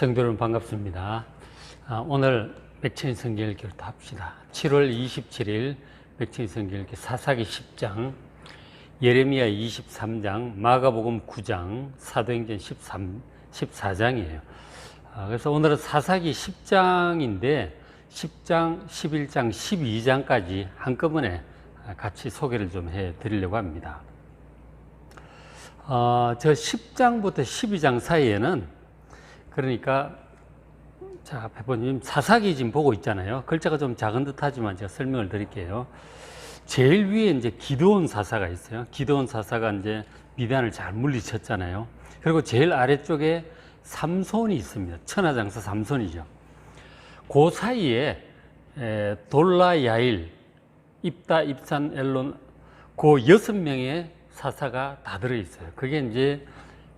성도 여러분 반갑습니다. 아, 오늘 백천이 성경읽기를 합시다. 7월 27일 백천이 성경읽기 사사기 10장, 예레미야 23장, 마가복음 9장, 사도행전 13, 14장이에요. 아, 그래서 오늘은 사사기 10장인데 10장, 11장, 12장까지 한꺼번에 같이 소개를 좀 해 드리려고 합니다. 어, 저 10장부터 12장 사이에는 그러니까 자, 배포님 사사기 지금 보고 있잖아요. 글자가 좀 작은 듯하지만 제가 설명을 드릴게요. 제일 위에 이제 기도원 사사가 있어요. 기도원 사사가 이제 미단을 잘 물리쳤잖아요. 그리고 제일 아래쪽에 삼손이 있습니다. 천하장사 삼손이죠. 그 사이에 에, 돌라 야일, 입다, 입산, 엘론 그 여섯 명의 사사가 다 들어 있어요. 그게 이제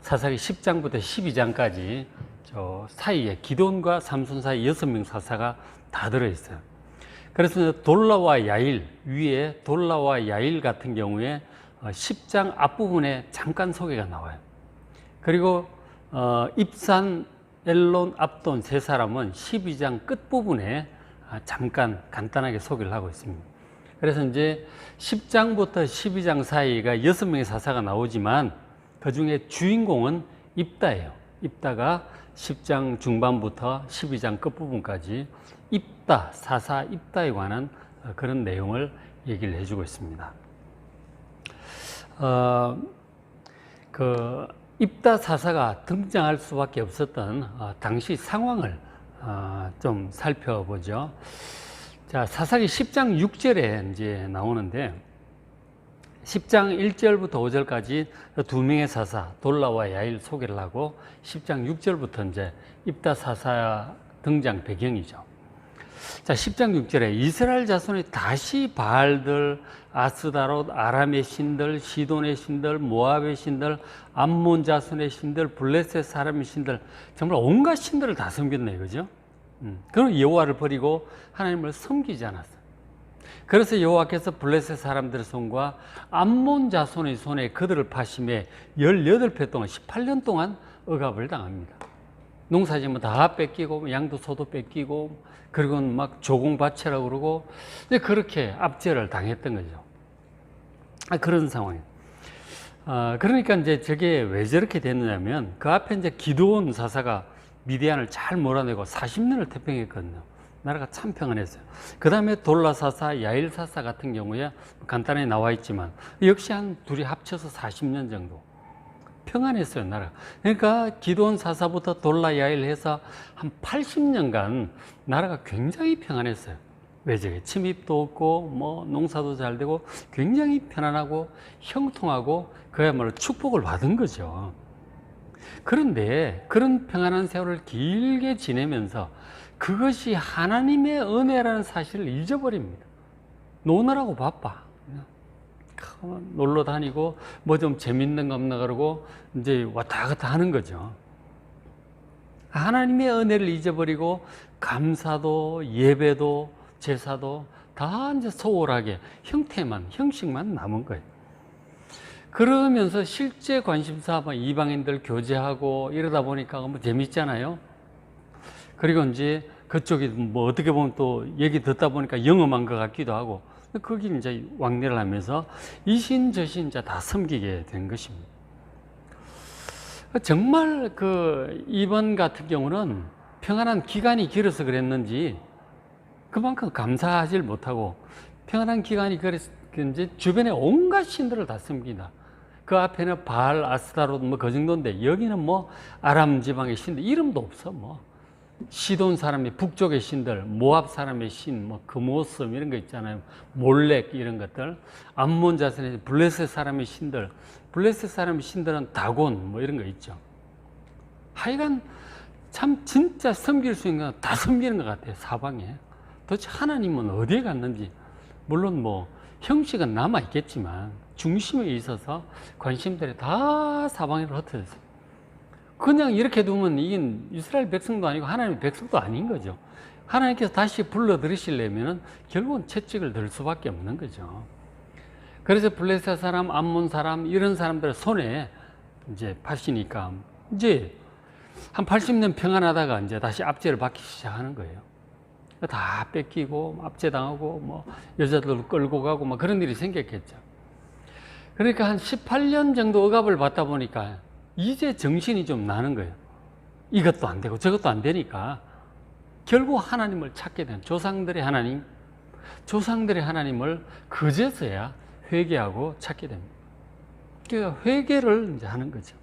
사사기 10장부터 12장까지 저 사이에 기돈과 삼손 사이 여섯 명 사사가 다 들어 있어요. 그래서 돌라와 야일 위에 돌라와 야일 같은 경우에 10장 앞부분에 잠깐 소개가 나와요. 그리고 어, 입산, 엘론, 압돈 세 사람은 12장 끝부분에 잠깐 간단하게 소개를 하고 있습니다. 그래서 이제 10장부터 12장 사이가 6명의 사사가 나오지만 그 중에 주인공은 입다예요. 입다가 10장 중반부터 12장 끝부분까지 입다, 사사 입다에 관한 그런 내용을 얘기를 해주고 있습니다. 어, 그 입다 사사가 등장할 수밖에 없었던 어, 당시 상황을 어, 좀 살펴보죠. 자, 사사기 10장 6절에 이제 나오는데 10장 1절부터 5절까지 두 명의 사사 돌라와 야일 소개를 하고 10장 6절부터 이제 입다 사사 등장 배경이죠. 자, 10장 6절에 이스라엘 자손이 다시 바알들, 아스다롯, 아람의 신들, 시돈의 신들, 모압의 신들, 암몬 자손의 신들, 블레셋 사람의 신들, 정말 온갖 신들을 다 섬겼네요. 그죠? 음. 그럼 여호와를 버리고 하나님을 섬기지 않았어요. 그래서 여호와께서 블레셋 사람들의 손과 암몬 자손의 손에 그들을 파심해 18회 동안 18년 동안 억압을 당합니다. 농사지면 다 뺏기고 양도 소도 뺏기고 그리고 막 조공바치라고 그러고 그렇게 압제를 당했던 거죠. 아, 그런 상황이에요. 아, 그러니까 이제 저게 왜 저렇게 됐느냐면 그 앞에 이제 기도원 사사가 미디안을 잘 몰아내고 40년을 태평했거든요. 나라가 참 평안했어요. 그 다음에 돌라사사, 야일사사 같은 경우에 간단히 나와 있지만 역시 한 둘이 합쳐서 40년 정도 평안했어요, 나라. 그러니까 기도원 사사부터 돌라 야일 해서 한 80년간 나라가 굉장히 평안했어요. 왜 저게 침입도 없고 뭐 농사도 잘 되고 굉장히 편안하고 형통하고 그야말로 축복을 받은 거죠. 그런데 그런 평안한 세월을 길게 지내면서 그것이 하나님의 은혜라는 사실을 잊어버립니다. 노느라고 바빠. 놀러 다니고 뭐 좀 재밌는 거 없나 그러고 이제 왔다 갔다 하는 거죠. 하나님의 은혜를 잊어버리고 감사도 예배도 제사도 다 이제 소홀하게 형태만 형식만 남은 거예요. 그러면서 실제 관심사 뭐 이방인들 교제하고 이러다 보니까 뭐 재밌잖아요. 그리고 이제 그쪽이 뭐 어떻게 보면 또 얘기 듣다 보니까 영험한 것 같기도 하고 거기 이제 왕래를 하면서 이신 저신 이제 다 섬기게 된 것입니다. 정말 그 이번 같은 경우는 평안한 기간이 길어서 그랬는지 그만큼 감사하지 못하고 평안한 기간이 그래서 이제 주변에 온갖 신들을 다 섬기다. 그 앞에는 바알, 아스타롯 뭐 그 정도인데 여기는 뭐 아람 지방의 신들 이름도 없어 뭐 시돈 사람의 북쪽의 신들, 모압 사람의 신, 뭐 금오섬 이런 거 있잖아요. 몰렉 이런 것들, 암몬 자손의 블레셋 사람의 신들, 블레셋 사람의 신들은 다곤 뭐 이런 거 있죠. 하여간 참 진짜 섬길 수 있는 거다 섬기는 것 같아요 사방에. 도대체 하나님은 어디에 갔는지 물론 뭐 형식은 남아 있겠지만 중심에 있어서 관심들이 다 사방으로 흩어졌어요. 그냥 이렇게 두면 이긴 이스라엘 백성도 아니고 하나님의 백성도 아닌 거죠. 하나님께서 다시 불러 들으시려면 결국은 채찍을 들 수밖에 없는 거죠. 그래서 블레셋 사람, 암몬 사람 이런 사람들 손에 이제 파시니까 이제 한 80년 평안하다가 이제 다시 압제를 받기 시작하는 거예요. 다 뺏기고 압제당하고 뭐 여자들 끌고 가고 막 그런 일이 생겼겠죠. 그러니까 한 18년 정도 억압을 받다 보니까 이제 정신이 좀 나는 거예요. 이것도 안 되고 저것도 안 되니까 결국 하나님을 찾게 된 조상들의 하나님, 조상들의 하나님을 그제서야 회개하고 찾게 됩니다. 그러니까 회개를 이제 하는 거죠.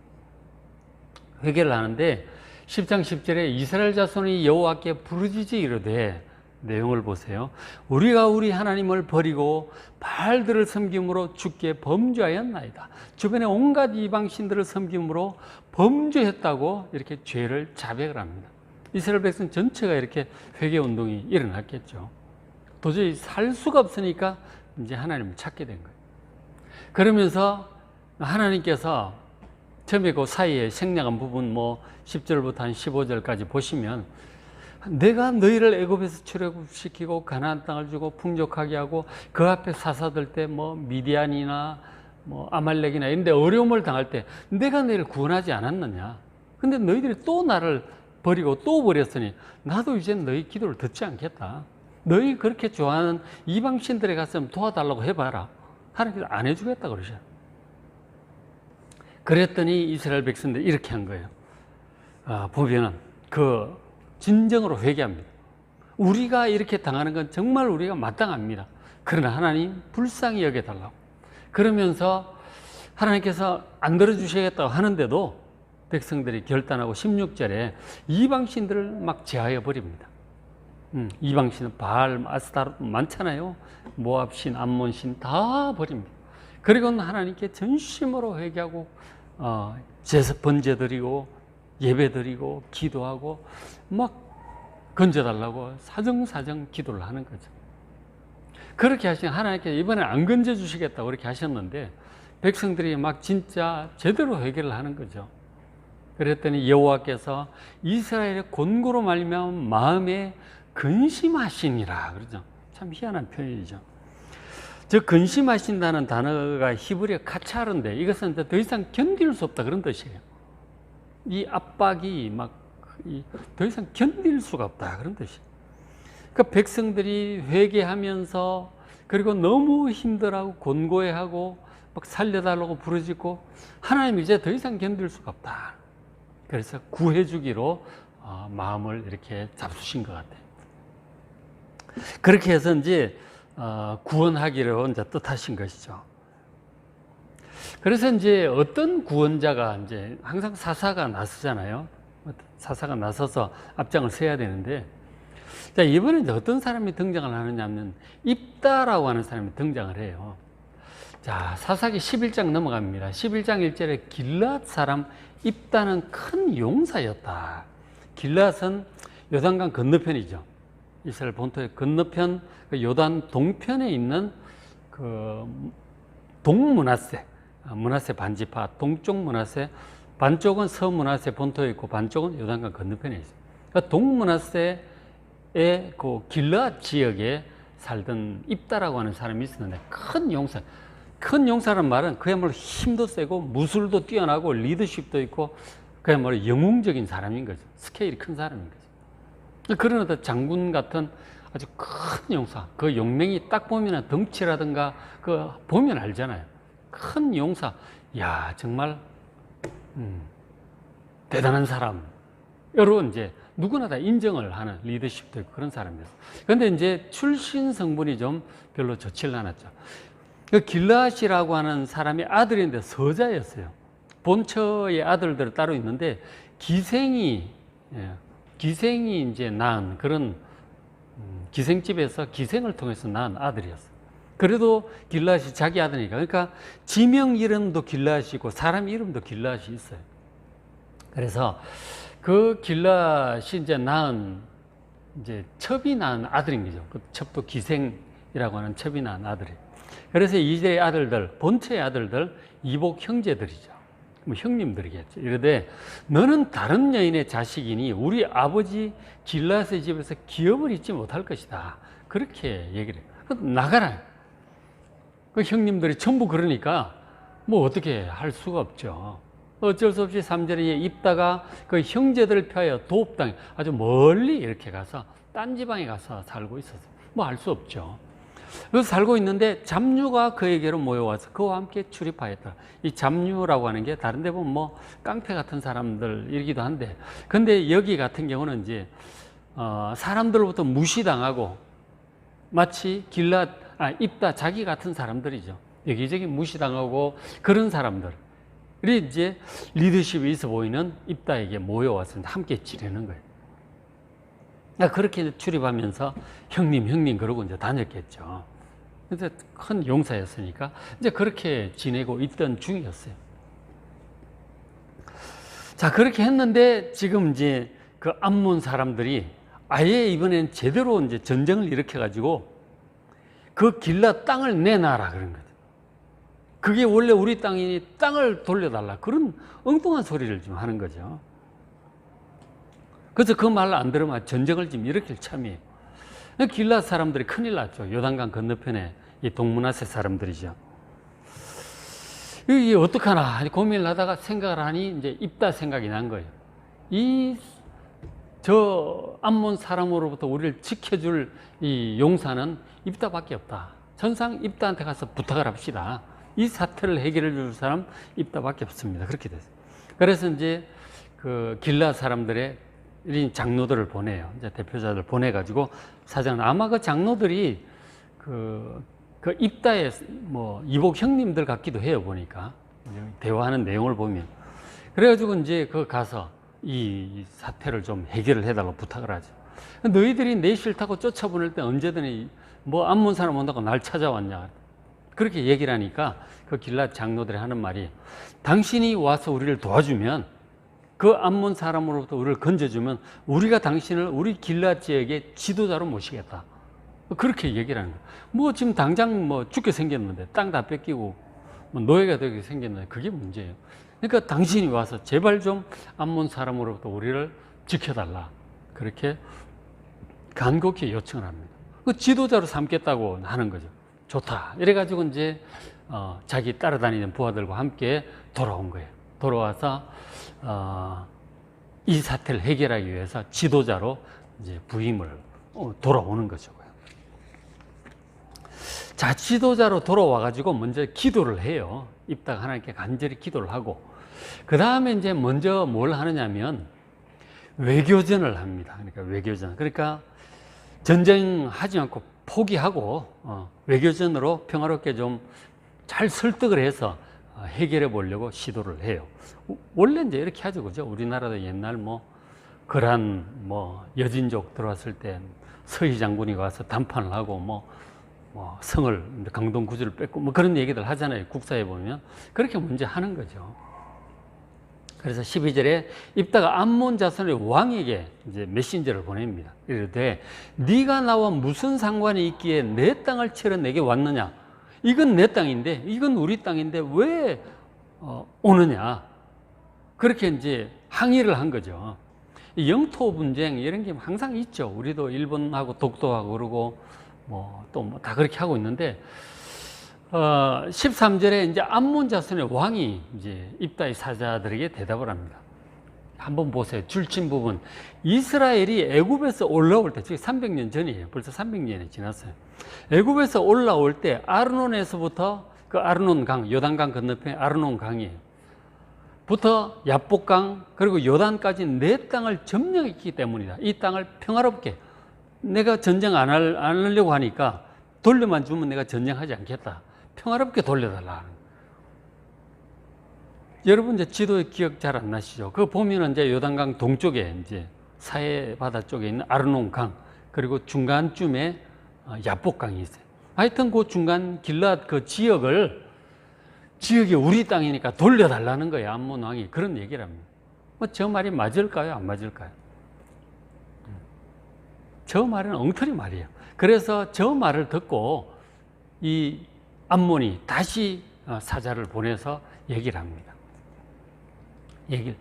회개를 하는데 10장 10절에 이스라엘 자손이 여호와께 부르짖지 이르되 내용을 보세요. 우리가 우리 하나님을 버리고 바알들을 섬김으로 주께 범죄하였나이다. 주변에 온갖 이방신들을 섬김으로 범죄했다고 이렇게 죄를 자백을 합니다. 이스라엘 백성 전체가 이렇게 회개 운동이 일어났겠죠. 도저히 살 수가 없으니까 이제 하나님을 찾게 된 거예요. 그러면서 하나님께서 처음에 그 사이에 생략한 부분 뭐 10절부터 한 15절까지 보시면 내가 너희를 애굽에서 출애굽시키고 가나안 땅을 주고 풍족하게 하고 그 앞에 사사들 때 뭐 미디안이나 뭐 아말렉이나 이런 데 어려움을 당할 때 내가 너희를 구원하지 않았느냐? 근데 너희들이 또 나를 버리고 또 버렸으니 나도 이제 너희 기도를 듣지 않겠다. 너희 그렇게 좋아하는 이방 신들에 가서 도와달라고 해봐라. 하나님께서 안 해주겠다 그러셔. 그랬더니 이스라엘 백성들 이렇게 한 거예요. 아, 보면은 그 진정으로 회개합니다. 우리가 이렇게 당하는 건 정말 우리가 마땅합니다. 그러나 하나님 불쌍히 여겨달라고. 그러면서 하나님께서 안 들어주시겠다고 하는데도 백성들이 결단하고 16절에 이방신들을 막 제하여 버립니다. 음, 이방신은 바알, 아스타르 많잖아요. 모압신, 암몬신 다 버립니다. 그리고는 하나님께 전심으로 회개하고 어, 번제 드리고 예배 드리고 기도하고 막 건져달라고 사정사정 기도를 하는 거죠. 그렇게 하시니 하나님께서 이번에 안 건져 주시겠다고 그렇게 하셨는데 백성들이 막 진짜 제대로 회개를 하는 거죠. 그랬더니 여호와께서 이스라엘의 곤고로 말미암아 마음에 근심하시니라 그러죠. 참 희한한 표현이죠. 저 근심하신다는 단어가 히브리어 카차르인데 이것은 더 이상 견딜 수 없다 그런 뜻이에요. 이 압박이 막 더 이상 견딜 수가 없다 그런 뜻이. 그러니까 백성들이 회개하면서 그리고 너무 힘들하고 곤고해하고 막 살려달라고 부르짖고 하나님 이제 더 이상 견딜 수가 없다. 그래서 구해주기로 어, 마음을 이렇게 잡수신 것 같아요. 그렇게 해서 이제 어, 구원하기로 이제 뜻하신 것이죠. 그래서 이제 어떤 구원자가 이제 항상 사사가 나서잖아요. 사사가 나서서 앞장을 서야 되는데, 자, 이번에 이제 어떤 사람이 등장을 하느냐면, 입다라고 하는 사람이 등장을 해요. 자, 사사기 11장 넘어갑니다. 11장 1절에 길랏 사람 입다는 큰 용사였다. 길랏은 요단강 건너편이죠. 이스라엘 본토의 건너편, 그 요단 동편에 있는 그 동문하세, 문하세 반지파, 동쪽 문하세, 반쪽은 서문하세 본토에 있고 반쪽은 요단강 건너편에 있어요. 그러니까 동문하세의 그 길라 지역에 살던 입다라고 하는 사람이 있었는데 큰 용사, 큰 용사란 말은 그야말로 힘도 세고 무술도 뛰어나고 리더십도 있고 그야말로 영웅적인 사람인 거죠. 스케일이 큰 사람인 거죠. 그런 어떤 장군 같은 아주 큰 용사, 그 용맹이 딱 보면 덩치라든가 그 보면 알잖아요. 큰 용사, 야 정말 음, 대단한 사람. 여러 이제 누구나 다 인정을 하는 리더십도 그런 사람이었어요. 그런데 이제 출신 성분이 좀 별로 좋질 않았죠. 그 길라시라고 하는 사람의 아들인데 서자였어요. 본처의 아들들 따로 있는데 기생이 예, 기생이 이제 낳은 그런 음, 기생집에서 기생을 통해서 낳은 아들이었어요. 그래도 길라시 자기 아들이니까. 그러니까 지명 이름도 길라시고 사람 이름도 길라시 있어요. 그래서 그 길라시 이제 낳은 이제 첩이 낳은 아들인 거죠. 그 첩도 기생이라고 하는 첩이 낳은 아들이. 그래서 이제 아들들, 본체의 아들들 이복 형제들이죠. 뭐 형님들이겠죠. 이러되 너는 다른 여인의 자식이니 우리 아버지 길라스의 집에서 기업을 잊지 못할 것이다. 그렇게 얘기를 해요. 나가라. 그 형님들이 전부 그러니까 뭐 어떻게 할 수가 없죠. 어쩔 수 없이 3절에 입다가 그 형제들을 피하여 도읍당 아주 멀리 이렇게 가서 딴 지방에 가서 살고 있었어요. 뭐알 수 없죠. 그래서 살고 있는데 잡류가 그에게로 모여와서 그와 함께 출입하였다. 이 잡류라고 하는 게 다른 데 보면 뭐 깡패 같은 사람들이기도 한데 근데 여기 같은 경우는 이제 어, 사람들로부터 무시당하고 마치 길라 아 입다 자기 같은 사람들이죠. 여기저기 무시당하고 그런 사람들. 이 이제 리더십이 있어 보이는 입다에게 모여와서 함께 지내는 거예요. 그러니까 그렇게 출입하면서 형님, 형님 그러고 이제 다녔겠죠. 근데 큰 용사였으니까 이제 그렇게 지내고 있던 중이었어요. 자, 그렇게 했는데 지금 이제 그 암몬 사람들이 아예 이번엔 제대로 이제 전쟁을 일으켜가지고 그 길라 땅을 내놔라 그런 거죠. 그게 원래 우리 땅이니 땅을 돌려달라. 그런 엉뚱한 소리를 좀 하는 거죠. 그래서 그 말을 안 들으면 전쟁을 좀 일으킬 참이에요. 길라 사람들이 큰일 났죠. 요단강 건너편에 이 동문아세 사람들이죠. 이게 어떡하나 고민을 하다가 생각을 하니 이제 입다 생각이 난 거예요. 이 저 암몬 사람으로부터 우리를 지켜줄 이 용사는 입다밖에 없다. 전상 입다한테 가서 부탁을 합시다. 이 사태를 해결해 줄 사람 입다밖에 없습니다. 그렇게 됐어요. 그래서 이제 그 길라 사람들의 이 장로들을 보내요. 이제 대표자들 보내가지고 사장 아마 그 장로들이 그, 그 입다의 뭐 이복 형님들 같기도 해요 보니까 대화하는 내용을 보면 그래가지고 이제 그 가서 이 사태를 좀 해결을 해달라고 부탁을 하죠. 너희들이 내 싫다고 쫓아보낼 때 언제든 뭐 안문 사람 온다고 날 찾아왔냐. 그렇게 얘기를 하니까 그 길라 장로들이 하는 말이 당신이 와서 우리를 도와주면 그 안문 사람으로부터 우리를 건져주면 우리가 당신을 우리 길라 지역의 지도자로 모시겠다. 그렇게 얘기를 하는 거예요. 뭐 지금 당장 뭐 죽게 생겼는데 땅 다 뺏기고 뭐 노예가 되게 생겼는데 그게 문제예요. 그러니까 당신이 와서 제발 좀 안몬 사람으로부터 우리를 지켜달라. 그렇게 간곡히 요청을 합니다. 그 지도자로 삼겠다고 하는 거죠. 좋다. 이래가지고 이제 어, 자기 따라다니는 부하들과 함께 돌아온 거예요. 돌아와서 어, 이 사태를 해결하기 위해서 지도자로 이제 부임을 어, 돌아오는 거죠. 자, 지도자로 돌아와가지고 먼저 기도를 해요. 입다가 하나님께 간절히 기도를 하고, 그 다음에 이제 먼저 뭘 하느냐면 외교전을 합니다. 그러니까 외교전. 그러니까 전쟁하지 않고 포기하고 어, 외교전으로 평화롭게 좀 잘 설득을 해서 어, 해결해 보려고 시도를 해요. 원래 이제 이렇게 하죠, 그죠? 우리나라도 옛날 뭐 그란 뭐 여진족 들어왔을 때 서희 장군이 와서 담판을 하고 뭐, 뭐 성을 강동 구주를 뺏고 뭐 그런 얘기들 하잖아요. 국사에 보면 그렇게 문제 하는 거죠. 그래서 12절에 입다가 암몬 자손의 왕에게 이제 메신저를 보냅니다. 이르되 네가 나와 무슨 상관이 있기에 내 땅을 치러 내게 왔느냐? 이건 내 땅인데 이건 우리 땅인데 왜 어, 오느냐? 그렇게 이제 항의를 한 거죠. 영토 분쟁 이런 게 항상 있죠. 우리도 일본하고 독도하고 그러고 뭐또뭐다 그렇게 하고 있는데 어, 13절에 이제 암몬 자손의 왕이 이제 입다의 사자들에게 대답을 합니다. 한번 보세요. 줄친 부분. 이스라엘이 애굽에서 올라올 때, 즉 300년 전이에요. 벌써 300년이 지났어요. 애굽에서 올라올 때 아르논에서부터 그 아르논 강, 요단강 건너편에 아르논 강이에요. 부터 야복강 그리고 요단까지 내 땅을 점령했기 때문이다. 이 땅을 평화롭게 내가 전쟁 안 하려고 하니까 돌려만 주면 내가 전쟁하지 않겠다. 평화롭게 돌려달라. 여러분 이제 지도 기억 잘 안 나시죠? 그거 보면은 이제 요단강 동쪽에 이제 사해 바다 쪽에 있는 아르논 강 그리고 중간쯤에 어, 야복강이 있어요. 하여튼 그 중간 길랏 그 지역을 지역이 우리 땅이니까 돌려달라는 거예요. 암몬 왕이 그런 얘기를 합니다. 뭐저 말이 맞을까요? 안 맞을까요? 저 말은 엉터리 말이에요. 그래서 저 말을 듣고 이 암몬이 다시 어, 사자를 보내서 얘기를 합니다. 얘기를,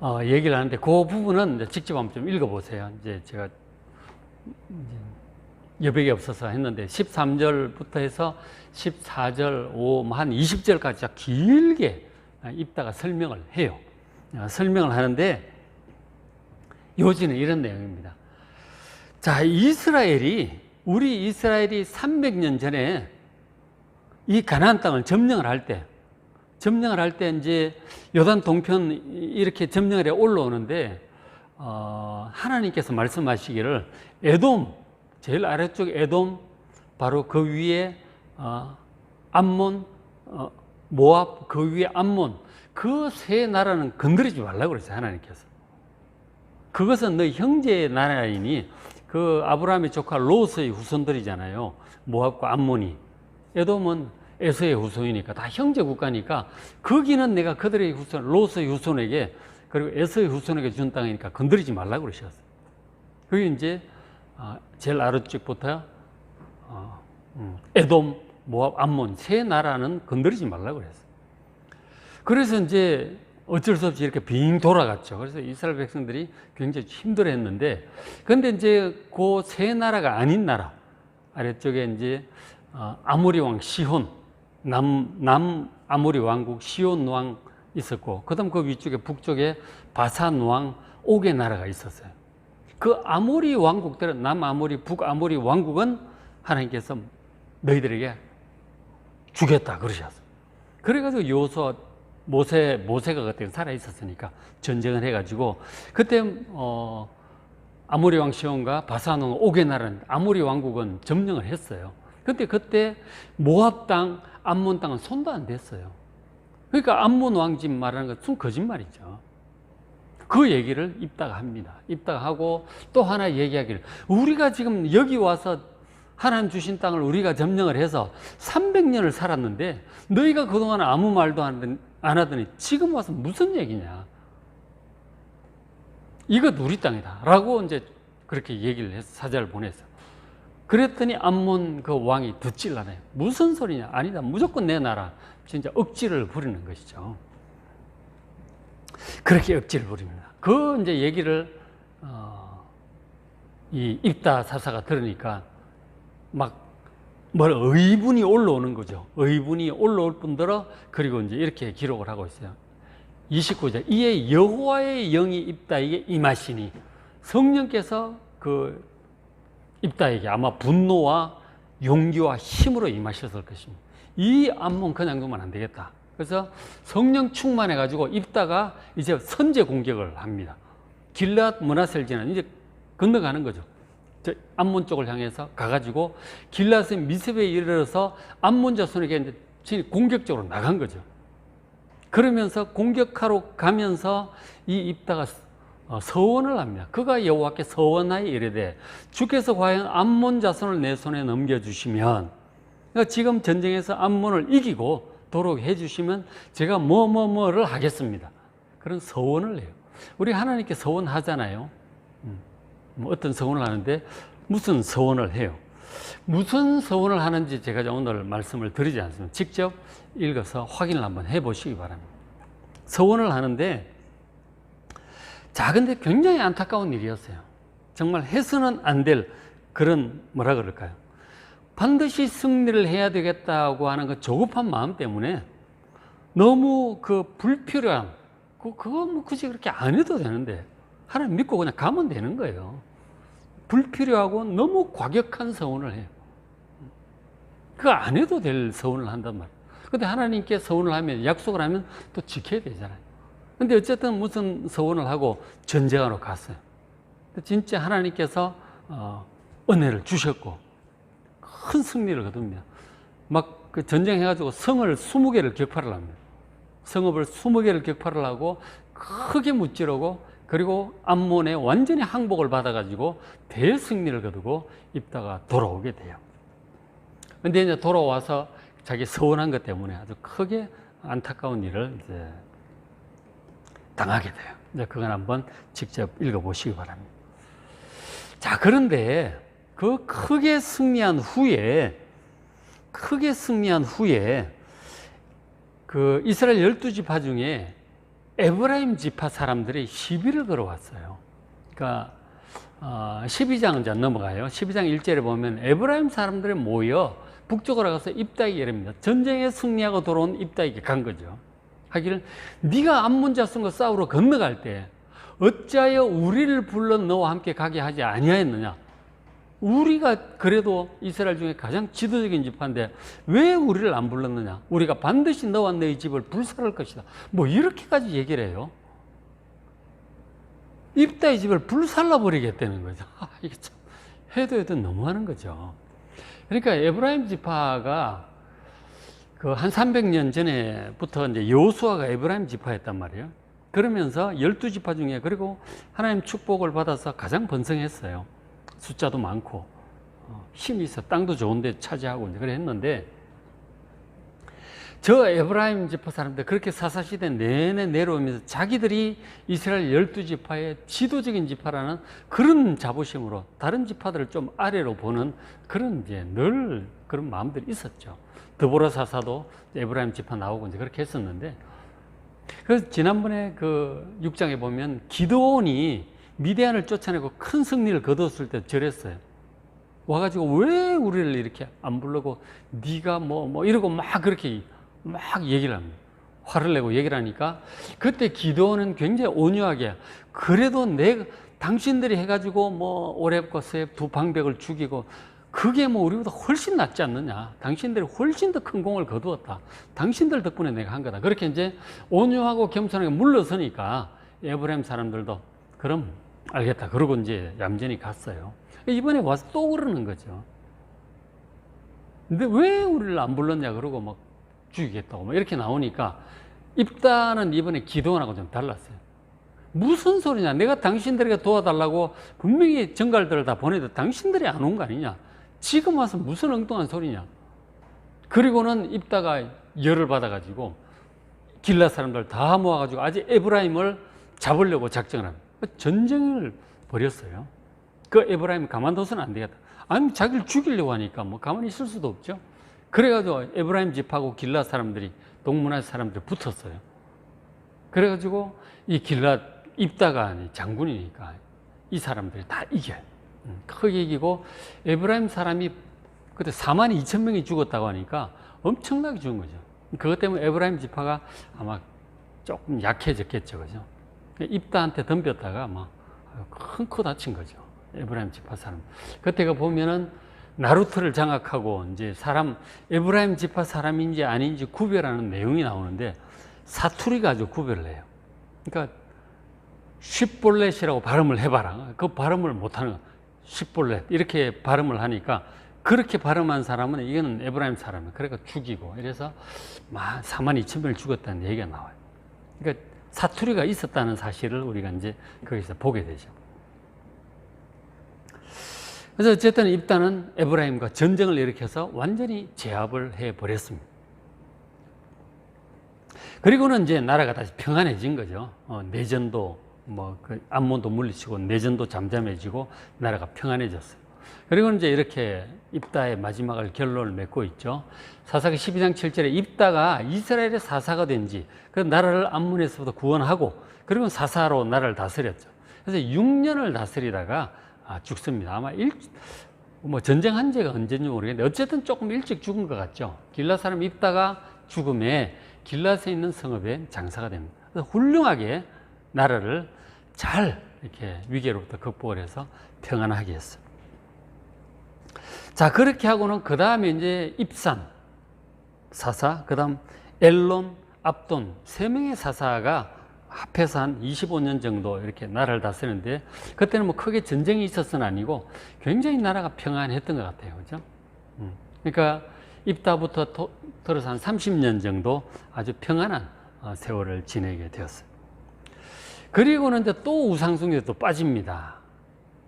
어, 얘기를 하는데 그 부분은 직접 한번 좀 읽어보세요. 이제 제가 여백이 없어서 했는데 13절부터 해서 14절, 5, 한 20절까지 길게 아, 입다가 설명을 해요. 아, 설명을 하는데 요지는 이런 내용입니다. 자, 이스라엘이 우리 이스라엘이 300년 전에 이 가나안 땅을 점령을 할 때, 점령을 할 때 이제 요단 동편 이렇게 점령을 해 올라오는데 어, 하나님께서 말씀하시기를 에돔 제일 아래쪽 에돔 바로 그 위에 어, 암몬 어, 모압 그 위에 암몬 그 세 나라는 건드리지 말라고 그랬어요 하나님께서. 그것은 너희 형제의 나라이니 그 아브라함의 조카 로스의 후손들이잖아요. 모압과 암몬이 에돔은 에서의 후손이니까 다 형제 국가니까 거기는 내가 그들의 후손 로스의 후손에게 그리고 에서의 후손에게 준 땅이니까 건드리지 말라고 그러셨어요 그게 이제 아, 제일 아래쪽부터 어, 음, 에돔, 모압, 암몬 세 나라는 건드리지 말라고 그랬어요. 그래서 이제 어쩔 수 없이 이렇게 빙 돌아갔죠. 그래서 이스라엘 백성들이 굉장히 힘들어 했는데, 근데 이제 그 세 나라가 아닌 나라 아래쪽에 이제 어, 아모리 왕 시혼, 남, 남 아모리 왕국 시혼 왕 있었고, 그다음 그 위쪽에 북쪽에 바산 왕 옥의 나라가 있었어요. 그 아모리 왕국들은 남 아모리, 북 아모리 왕국은 하나님께서 너희들에게 주겠다 그러셨어요. 그래가지고 요소 모세 모세가 그때 살아 있었으니까 전쟁을 해가지고 그때 어 아모리 왕 시온과 바산 왕 오게 나라는 아모리 왕국은 점령을 했어요. 근데 그때 모압 땅, 암몬 땅은 손도 안 댔어요. 그러니까 암몬 왕집 말하는 것은 거짓말이죠. 그 얘기를 입다가 합니다. 입다가 하고 또 하나 얘기하기를 우리가 지금 여기 와서 하나님 주신 땅을 우리가 점령을 해서 300년을 살았는데 너희가 그동안 아무 말도 안 하더니 지금 와서 무슨 얘기냐. 이거 우리 땅이다. 라고 이제 그렇게 얘기를 해서 사자를 보냈어. 그랬더니 암몬 그 왕이 듣질라네요. 무슨 소리냐? 아니다. 무조건 내놔라. 진짜 억지를 부리는 것이죠. 그렇게 억지를 부립니다. 그 이제 얘기를 어, 이 입다 사사가 들으니까 막 뭘 의분이 올라오는 거죠. 의분이 올라올 뿐더러 그리고 이제 이렇게 기록을 하고 있어요. 29절 이에 여호와의 영이 입다에게 임하시니 성령께서 그 입다에게 아마 분노와 용기와 힘으로 임하셨을 것입니다. 이 암몬 그냥 두면 안 되겠다. 그래서 성령 충만해 가지고 입다가 이제 선제 공격을 합니다. 길앗 문하셀지는 이제 건너가는 거죠. 저 암몬 쪽을 향해서 가가지고 길앗의 미습에 이르러서 암몬 자손에게 이제 공격적으로 나간 거죠. 그러면서 공격하러 가면서 이 입다가 어, 서원을 합니다. 그가 여호와께 서원하여 이르되 주께서 과연 암몬 자손을 내 손에 넘겨주시면 그러니까 지금 전쟁에서 암몬을 이기고 도록 해주시면 제가 뭐 뭐 뭐를 하겠습니다. 그런 서원을 해요. 우리 하나님께 서원하잖아요. 음, 뭐 어떤 서원을 하는데 무슨 서원을 해요? 무슨 서원을 하는지 제가 오늘 말씀을 드리지 않습니다. 직접 읽어서 확인을 한번 해보시기 바랍니다. 서원을 하는데 자, 근데 굉장히 안타까운 일이었어요. 정말 해서는 안 될 그런 뭐라 그럴까요? 반드시 승리를 해야 되겠다고 하는 그 조급한 마음 때문에 너무 그 불필요한 그 그거 뭐 굳이 그렇게 안 해도 되는데 하나님 믿고 그냥 가면 되는 거예요. 불필요하고 너무 과격한 서원을 해요. 그거 안 해도 될 서원을 한단 말이에요. 근데 하나님께 서원을 하면 약속을 하면 또 지켜야 되잖아요. 근데 어쨌든 무슨 서원을 하고 전쟁하러 갔어요. 진짜 하나님께서 어, 은혜를 주셨고 큰 승리를 거둡니다. 막 그 전쟁해가지고 성을 20개를 격파를 합니다. 성읍을 20개를 격파를 하고 크게 무찌르고 그리고 암몬에 완전히 항복을 받아가지고 대승리를 거두고 입다가 돌아오게 돼요. 근데 이제 돌아와서 자기 서운한 것 때문에 아주 크게 안타까운 일을 이제 당하게 돼요. 이제 그건 한번 직접 읽어보시기 바랍니다. 자, 그런데 그 크게 승리한 후에 크게 승리한 후에 그 이스라엘 열두 지파 중에 에브라임 지파 사람들이 시비를 걸어왔어요. 그러니까 어, 12장 이제 넘어가요. 12장 1절에 보면 에브라임 사람들이 모여 북쪽으로 가서 입다에게 이릅니다. 전쟁에 승리하고 돌아온 입다에게 간 거죠. 하기를 네가 암몬 자손과 싸우러 건너갈 때 어찌하여 우리를 불러 너와 함께 가게 하지 아니하였느냐? 우리가 그래도 이스라엘 중에 가장 지도적인 집화인데 왜 우리를 안 불렀느냐? 우리가 반드시 너와 너희 집을 불살할 것이다. 뭐 이렇게까지 얘기를 해요. 입다의 집을 불살라 버리겠다는 거죠. 아, 이게 참 해도 해도 너무하는 거죠. 그러니까 에브라임 지파가 그 한 300년 전에부터 이제 여호수아가 에브라임 지파였단 말이에요. 그러면서 12지파 중에 그리고 하나님 축복을 받아서 가장 번성했어요. 숫자도 많고 어, 힘이 있어 땅도 좋은데 차지하고 이제 그래 했는데 저 에브라임 지파 사람들 그렇게 사사시대 내내 내려오면서 자기들이 이스라엘 열두 지파의 지도적인 지파라는 그런 자부심으로 다른 지파들을 좀 아래로 보는 그런 이제 늘 그런 마음들이 있었죠. 드보라 사사도 에브라임 지파 나오고 이제 그렇게 했었는데 그래서 지난번에 그 6장에 보면 기도원이 미대안을 쫓아내고 큰 승리를 거뒀을 때 저랬어요. 와가지고 왜 우리를 이렇게 안 부르고 네가 뭐뭐 이러고 막 그렇게 막 얘기를 합니다. 화를 내고 얘기를 하니까 그때 기도는 굉장히 온유하게 그래도 내 당신들이 해가지고 뭐 오랩과 세입 두 방백을 죽이고 그게 뭐 우리보다 훨씬 낫지 않느냐. 당신들이 훨씬 더 큰 공을 거두었다. 당신들 덕분에 내가 한 거다. 그렇게 이제 온유하고 겸손하게 물러서니까 에브라임 사람들도 그럼 알겠다. 그러고 이제 얌전히 갔어요. 이번에 와서 또 그러는 거죠. 근데 왜 우리를 안 불렀냐 그러고 막 죽이겠다고 막 이렇게 나오니까 입단은 이번에 기도원하고 좀 달랐어요. 무슨 소리냐? 내가 당신들에게 도와달라고 분명히 정갈들을 다 보내도 당신들이 안 온 거 아니냐? 지금 와서 무슨 엉뚱한 소리냐? 그리고는 입다가 열을 받아가지고 길라 사람들 다 모아가지고 아직 에브라임을 잡으려고 작정을 합니다. 전쟁을 벌였어요. 그 에브라임 가만둬서는 안 되겠다. 아니, 자기를 죽이려고 하니까 뭐 가만히 있을 수도 없죠. 그래가지고 에브라임 집하고 길라 사람들이 동문화 사람들이 붙었어요. 그래가지고 이 길라 입다가 장군이니까 이 사람들이 다 이겨요. 음, 크게 이기고 에브라임 사람이 그때 4만 2천 명이 죽었다고 하니까 엄청나게 죽은 거죠. 그것 때문에 에브라임 지파가 아마 조금 약해졌겠죠, 그죠? 입다한테 덤볐다가 막큰코 다친 거죠. 에브라임 지파 사람. 그때가 보면은 나루트를 장악하고 이제 사람 에브라임 지파 사람인지 아닌지 구별하는 내용이 나오는데 사투리 가지고 구별을 해요. 그러니까 쉽볼렛이라고 발음을 해봐라. 그 발음을 못하는 거. 쉽볼렛 이렇게 발음을 하니까 그렇게 발음한 사람은 이거는 에브라임 사람이에요. 그러니까 죽이고 이래서 만 4만 2천 명을 죽었다는 얘기가 나와요. 그러니까 사투리가 있었다는 사실을 우리가 이제 거기서 보게 되죠. 그래서 어쨌든 입단은 에브라임과 전쟁을 일으켜서 완전히 제압을 해 버렸습니다. 그리고는 이제 나라가 다시 평안해진 거죠. 어, 내전도 뭐그 암몬도 물리치고 내전도 잠잠해지고 나라가 평안해졌어요. 그리고 이제 이렇게 입다의 마지막을 결론을 맺고 있죠. 사사기 12장 7절에 입다가 이스라엘의 사사가 된 지 그 나라를 암몬에서부터 구원하고 그리고 사사로 나라를 다스렸죠. 그래서 6년을 다스리다가 아, 죽습니다. 아마 일, 뭐 전쟁한 지가 언제인지 모르겠는데 어쨌든 조금 일찍 죽은 것 같죠. 길라 사람 입다가 죽음에 길라에 있는 성읍에 장사가 됩니다. 그래서 훌륭하게 나라를 잘 이렇게 위기로부터 극복을 해서 평안하게 했어요. 자, 그렇게 하고는 그 다음에 이제 입산 사사, 그 다음 엘론, 압돈 세 명의 사사가 합해서 한 25년 정도 이렇게 나라를 다스렸는데 그때는 뭐 크게 전쟁이 있었은 아니고 굉장히 나라가 평안했던 것 같아요. 그죠? 음. 그러니까 입다부터 도, 들어서 한 30년 정도 아주 평안한 어, 세월을 지내게 되었어요. 그리고는 또 우상숭에 또 빠집니다.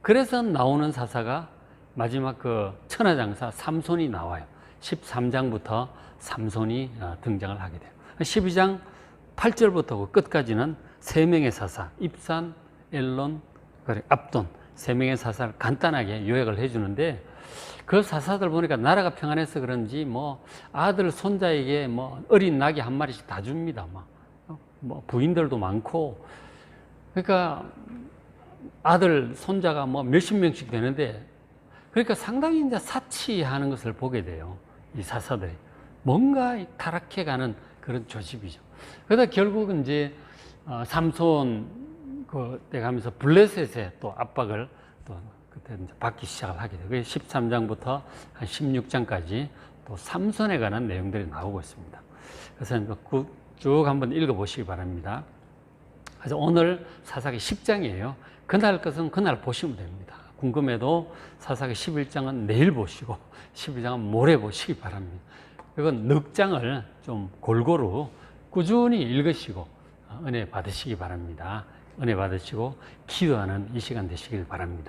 그래서 나오는 사사가 마지막 그 천하장사 삼손이 나와요. 13장부터 삼손이 어, 등장을 하게 돼요. 12장 8절부터 끝까지는 세 명의 사사, 입산, 엘론, 그래, 압돈 세 명의 사사를 간단하게 요약을 해주는데 그 사사들 보니까 나라가 평안해서 그런지 뭐 아들 손자에게 뭐 어린 낙이 한 마리씩 다 줍니다. 막. 뭐 부인들도 많고 그러니까 아들 손자가 뭐 몇십 명씩 되는데 그러니까 상당히 이제 사치하는 것을 보게 돼요. 이 사사들이 뭔가 타락해가는 그런 조집이죠. 그러다 결국은 이제 어, 삼손 그 돼가면서 블레셋의 또 압박을 또 그때 이제 받기 시작을 하게 되고 13장부터 한 16장까지 또 삼손에 관한 내용들이 나오고 있습니다. 그래서 그쭉 한번 읽어보시기 바랍니다. 그래서 오늘 사사기 10장이에요. 그날 것은 그날 보시면 됩니다. 궁금해도 사사기 11장은 내일 보시고 12장은 모레 보시기 바랍니다. 이건 넉 장을 좀 골고루 꾸준히 읽으시고 은혜 받으시기 바랍니다. 은혜 받으시고 기도하는 이 시간 되시길 바랍니다.